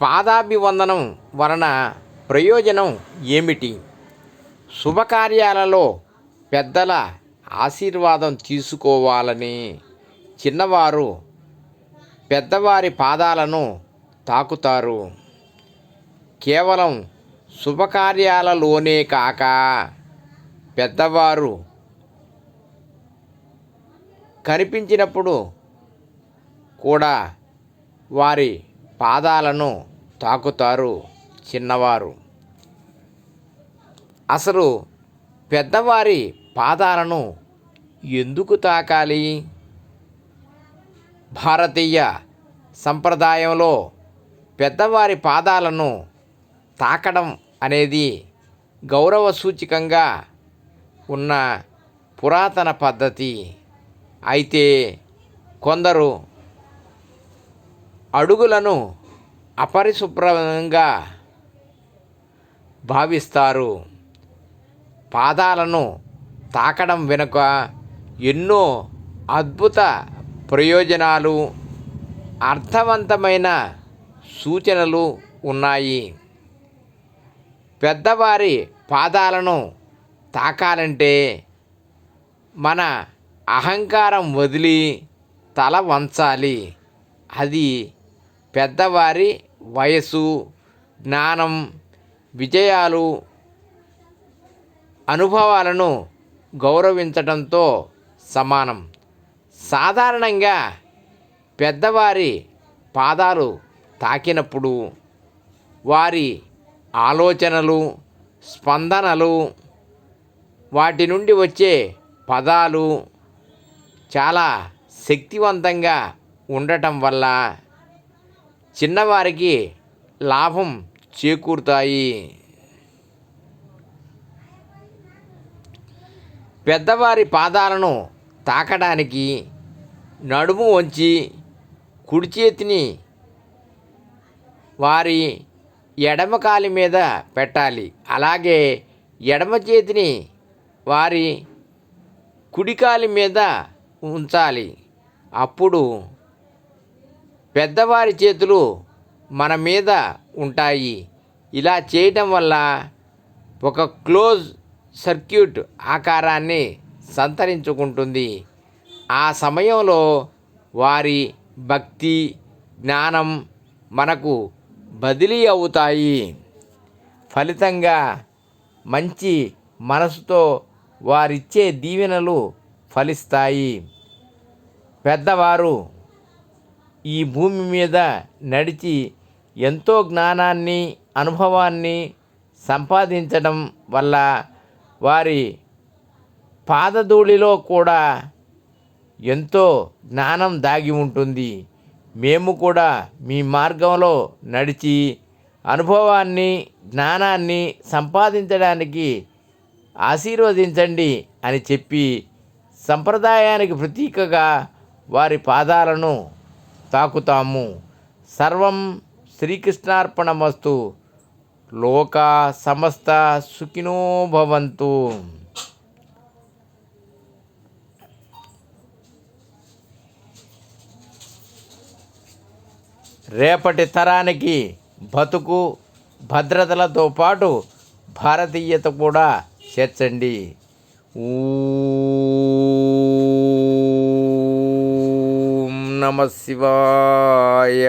పాదాభివందనం వలన ప్రయోజనం ఏమిటి? శుభకార్యాలలో పెద్దల ఆశీర్వాదం తీసుకోవాలని చిన్నవారు పెద్దవారి పాదాలను తాకుతారు. కేవలం శుభకార్యాలలోనే కాక పెద్దవారు కనిపించినప్పుడు కూడా వారి పాదాలను తాకుతారు చిన్నవారు. అసలు పెద్దవారి పాదాలను ఎందుకు తాకాలి? భారతీయ సంప్రదాయంలో పెద్దవారి పాదాలను తాకడం అనేది గౌరవ సూచికంగా ఉన్న పురాతన పద్ధతి. అయితే కొందరు అడుగులను అపరిశుభ్రంగా భావిస్తారు. పాదాలను తాకడం వెనుక ఎన్నో అద్భుత ప్రయోజనాలు అర్థవంతమైన సూచనలు ఉన్నాయి. పెద్దవారి పాదాలను తాకాలంటే మన అహంకారం వదిలి తల వంచాలి. అది పెద్దవారి వయసు జ్ఞానం విజయాలు అనుభవాలను గౌరవించడంతో సమానం. సాధారణంగా పెద్దవారి పాదాలు తాకినప్పుడు వారి ఆలోచనలు స్పందనలు వాటి నుండి వచ్చే పదాలు చాలా శక్తివంతంగా ఉండటం వల్ల చిన్నవారికి లాభం చేకూరుతాయి. పెద్దవారి పాదాలను తాకడానికి నడుము వంచి కుడి చేతిని వారి ఎడమ కాలి మీద పెట్టాలి. అలాగే ఎడమ చేతిని వారి కుడి కాలి మీద ఉంచాలి. అప్పుడు పెద్దవారి చేతులు మన మీద ఉంటాయి. ఇలా చేయటం వల్ల ఒక క్లోజ్ సర్క్యూట్ ఆకారాన్ని సంతరించుకుంటుంది. ఆ సమయంలో వారి భక్తి జ్ఞానం మనకు బదిలీ అవుతాయి. ఫలితంగా మంచి మనసుతో వారిచ్చే దీవెనలు ఫలిస్తాయి. పెద్దవారు ఈ భూమి మీద నడిచి ఎంతో జ్ఞానాన్ని అనుభవాన్ని సంపాదించడం వల్ల వారి పాదధూళిలో కూడా ఎంతో జ్ఞానం దాగి ఉంటుంది. మేము కూడా మీ మార్గంలో నడిచి అనుభవాన్ని జ్ఞానాన్ని సంపాదించడానికి ఆశీర్వదించండి అని చెప్పి సంప్రదాయానికి ప్రతీకగా వారి పాదాలను తాకుతాము. సర్వం శ్రీకృష్ణార్పణమస్తు. లోకా సమస్త సుఖినో భవంతు. రేపటి తరానికి బతుకు భద్రతలతో పాటు భారతీయత కూడా చేర్చండి. ఊ నమ శివాయ